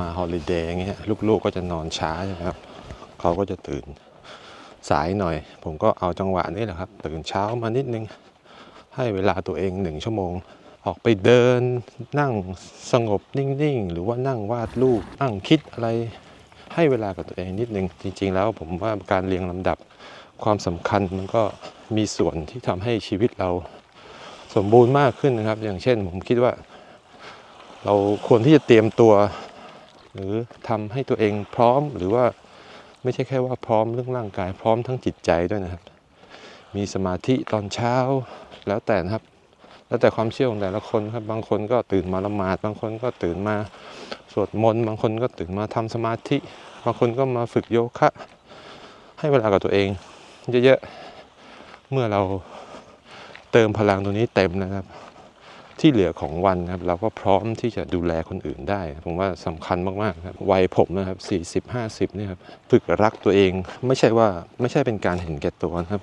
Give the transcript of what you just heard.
มาฮอลิเดย์อย่างเงี้ยลูกๆก็จะนอนช้าใช่ไหมครับเขาก็จะตื่นสายหน่อย ผมก็เอาจังหวะนี้แหละครับ ตื่นเช้ามานิดนึง ให้เวลาตัวเองหนึ่งชั่วโมง ออกไปเดินนั่งสงบนิ่งๆ หรือว่านั่งวาดรูปนั่งคิดอะไร ให้เวลากับตัวเองนิดนึง จริง ๆ แล้วผมว่าการเรียงลำดับความสำคัญมันก็มีส่วนที่ทำให้ชีวิตเราสมบูรณ์มากขึ้นนะครับ อย่างเช่น ผมคิดว่า เราควรที่จะเตรียมตัว หรือทำให้ตัวเองพร้อมหรือว่าไม่ใช่แค่ว่าพร้อมเรื่องร่างกายพร้อมทั้งจิตใจด้วยนะครับ มีสมาธิตอนเช้าแล้วแต่นะครับ แล้วแต่ความเชื่อของแต่ละคนครับ บางคนก็ตื่นมาละหมาด บางคนก็ตื่นมาสวดมนต์บางคนก็ตื่นมาทำสมาธิ บางคนก็มาฝึกโยคะ ให้เวลากับตัวเอง เยอะๆเมื่อเราเติมพลังตรงนี้เต็มนะครับ ที่เหลือของวันครับเราก็พร้อมที่จะดูแลคนอื่นได้ ผมว่าสำคัญมากๆครับวัยผมนะครับ40 50เนี่ยครับฝึกรักตัวเองไม่ใช่ว่าไม่ใช่เป็นการเห็นแก่ตัวนะครับ